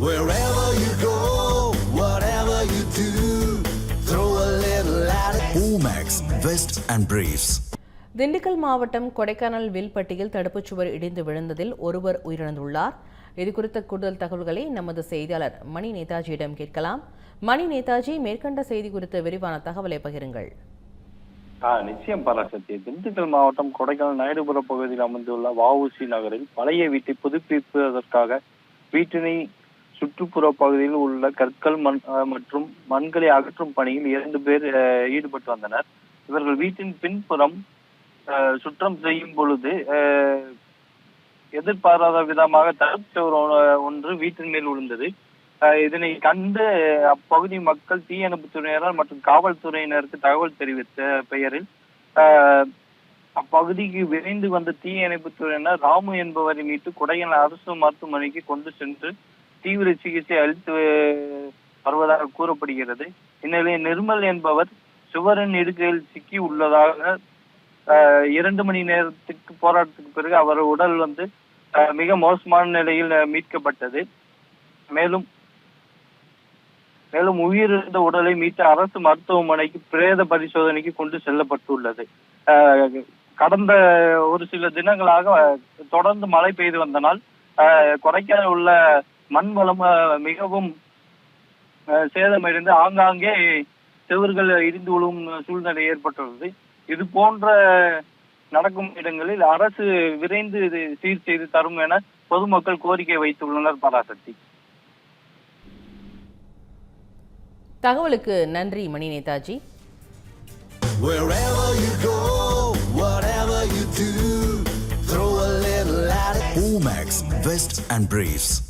Wherever you go, whatever you do, throw a little at it. Omax, Vest and Briefs. Dindigul மாவட்டம் கொடைக்கானல் வில்பட்டியில் தடுப்புச் சுவர் இடிந்து விழுந்ததில் ஒருவர் உயிரிழந்துள்ளார் இது குறித்த கூடுதல் தகவல்களை நமது செய்தியாளர் மணி நேதாஜியிடம் கேட்கலாம் மணி நேதாஜி மேற்கண்ட செய்தி குறித்த விரிவான தகவலை பகிருங்கள் ஆ நிச்சயம் பராசக்தி திண்டுக்கல் மாவட்டம் கொடைக்கானல் நாயுடுபுரம் பகுதியில் அமைந்துள்ள வஉசி நகரில் பழைய வீட்டை புதுப்பிப்பதற்காக வீட்டினை சுற்றுப்புற பகுதியில் உள்ள கற்கள் மண் அஹ், மற்றும் மண்களை அகற்றும் பணியில் இரண்டு பேர் அஹ், ஈடுபட்டு வந்தனர். இவர்கள் வீட்டின் பின்புறம் சுற்றம் செய்யும் பொழுது அஹ், எதிர்பாராத விதமாக தடுப்பு ஒன்று வீட்டின் மேல் விழுந்தது. இதனை கண்டு அப்பகுதி மக்கள் தீயணைப்பு துறையினர் மற்றும் காவல்துறையினருக்கு தகவல் தெரிவித்த பெயரில் அப்பகுதிக்கு விரைந்து வந்த தீயணைப்பு துறையினர் ராமு என்பவரை மீட்டு கொடைக்கானல் அரசு மருத்துவமனைக்கு கொண்டு சென்று தீவிர சிகிச்சை அளித்து வருவதாக கூறப்படுகிறது. இந்நிலையில் நிர்மல் என்பவர் சுவரின் இடுக்கையில் சிக்கி உள்ளதாக அஹ், இரண்டு மணி நேரத்துக்கு போராட்டத்துக்கு பிறகு அவர் உடல் வந்து அஹ், மிக மோசமான நிலையில் மீட்கப்பட்டது. மேலும் மேலும் உயிரிழந்த உடலை மீட்டு அரசு மருத்துவமனைக்கு பிரேத பரிசோதனைக்கு கொண்டு செல்லப்பட்டுள்ளது. கடந்த ஒரு சில தினங்களாக தொடர்ந்து மழை பெய்து வந்தனால் அஹ், கொடைக்கானல் உள்ள மண் வளம் மிகவும் சேதமடைந்து ஆங்காங்கே செவர்கள் இடிந்து விழும் சூழ்நிலை ஏற்பட்டுள்ளது இது போன்ற நடக்கும் இடங்களில் அரசு விரைந்து இது சீர் செய்து தரும் என பொதுமக்கள் கோரிக்கை வைத்துள்ளனர் பராசக்தி தகவலுக்கு நன்றி மணி Netaji. Omax, Vest and Briefs.